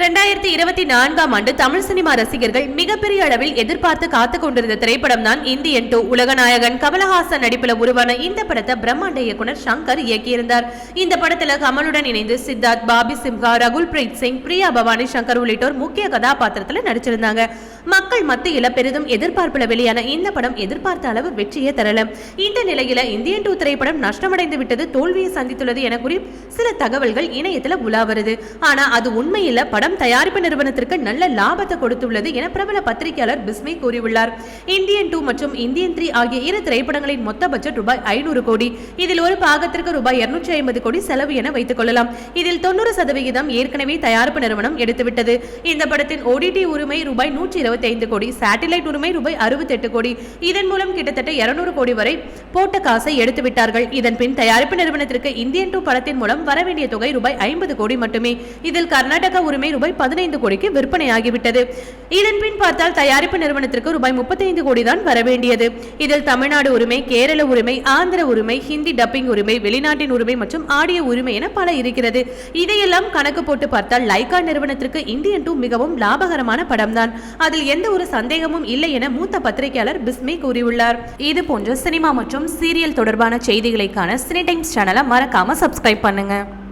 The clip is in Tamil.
ரெண்டாயிரத்தி இருபத்தி நான்காம் ஆண்டு தமிழ் சினிமா ரசிகர்கள் மிகப்பெரிய அளவில் எதிர்பார்த்து காத்து கொண்டிருந்த திரைப்படம் தான் இந்தியன் டூ. உலகநாயகன் கமலஹாசன் நடிப்பில் உருவான இந்த படத்தை பிரம்மாண்ட இயக்குனர் சங்கர் இயக்கியிருந்தார். இந்த படத்துல கமலுடன் இணைந்து சித்தார்த் பாபி சிம்ஹா ரகுல் பிரீத் சிங் பிரியா பவானி சங்கர் உள்ளிட்டோர் முக்கிய கதாபாத்திரத்தில் நடிச்சிருந்தாங்க. மக்கள் மத்தியில பெரிதும் எதிர்பார்ப்புல வெளியான இந்த படம் எதிர்பார்த்த அளவு வெற்றியே தரல. இந்த நிலையில இந்தியன் டூ திரைப்படம் நஷ்டமடைந்து விட்டது தோல்வியை சந்தித்துள்ளது என கூறி சில தகவல்கள் இணையத்தில் உலா வருது. ஆனா அது உண்மையில படம் தயாரிப்பு நிறுவனத்திற்கு நல்ல லாபத்தை கொடுத்துள்ளது என பிரபல பத்திரிகையாளர் பிஸ்மி கூறியுள்ளார். இந்தியன் டூ மற்றும் இந்தியன் த்ரீ ஆகிய இரு திரைப்படங்களின் மொத்த பட்ஜெட் ரூபாய் ஐநூறு கோடி. இதில் ஒரு பாகத்திற்கு ரூபாய் இருநூற்றி ஐம்பது கோடி செலவு என வைத்துக் கொள்ளலாம். இதில் தொண்ணூறு சதவிகிதம் ஏற்கனவே தயாரிப்பு நிறுவனம் எடுத்துவிட்டது. இந்த படத்தின் ஓடிடி உரிமை ரூபாய் நூற்றி இருபத்தி ஐந்து கோடி சேட்டலைட் உரிமை ரூபாய் அறுபத்தி எட்டு கோடி. இதன் மூலம் கிட்டத்தட்ட இருநூறு கோடி வரை போட்ட காசை எடுத்து விட்டார்கள் இதன் பின் தயாரிப்பு நிறுவனத்திற்கு இந்தியன் டூ படத்தின் மூலம் வரவேண்டிய தொகை ரூபாய் ஐம்பது கோடி மட்டுமே. இதில் கர்நாடக உரிமை ரூபாய் பதினைந்து கோடிக்கு விற்பனையாகிவிட்டது. இதன் பின் பார்த்தால் தயாரிப்பு நிறுவனத்திற்கு ரூபாய் முப்பத்தைந்து கோடி தான் வரவேண்டியது. இதில் தமிழ்நாடு உரிமை கேரள உரிமை ஆந்திர உரிமை ஹிந்தி டப்பிங் உரிமை வெளிநாட்டின் உரிமை மற்றும் ஆடியோ உரிமை என பல இருக்கிறது. இதையெல்லாம் கணக்கு போட்டு பார்த்தால் லைகா நிறுவனத்திற்கு இந்தியன் டூ மிகவும் லாபகரமான படம்தான். அதில் எந்த ஒரு சந்தேகமும் இல்லை என மூத்த பத்திரிகையாளர் பிஸ்மி கூறியுள்ளார். இது போன்ற சினிமா மற்றும் சீரியல் தொடர்பான செய்திகளைக்கான சினி டைம்ஸ் சேனலை மறக்காம சப்ஸ்கிரைப் பண்ணுங்க.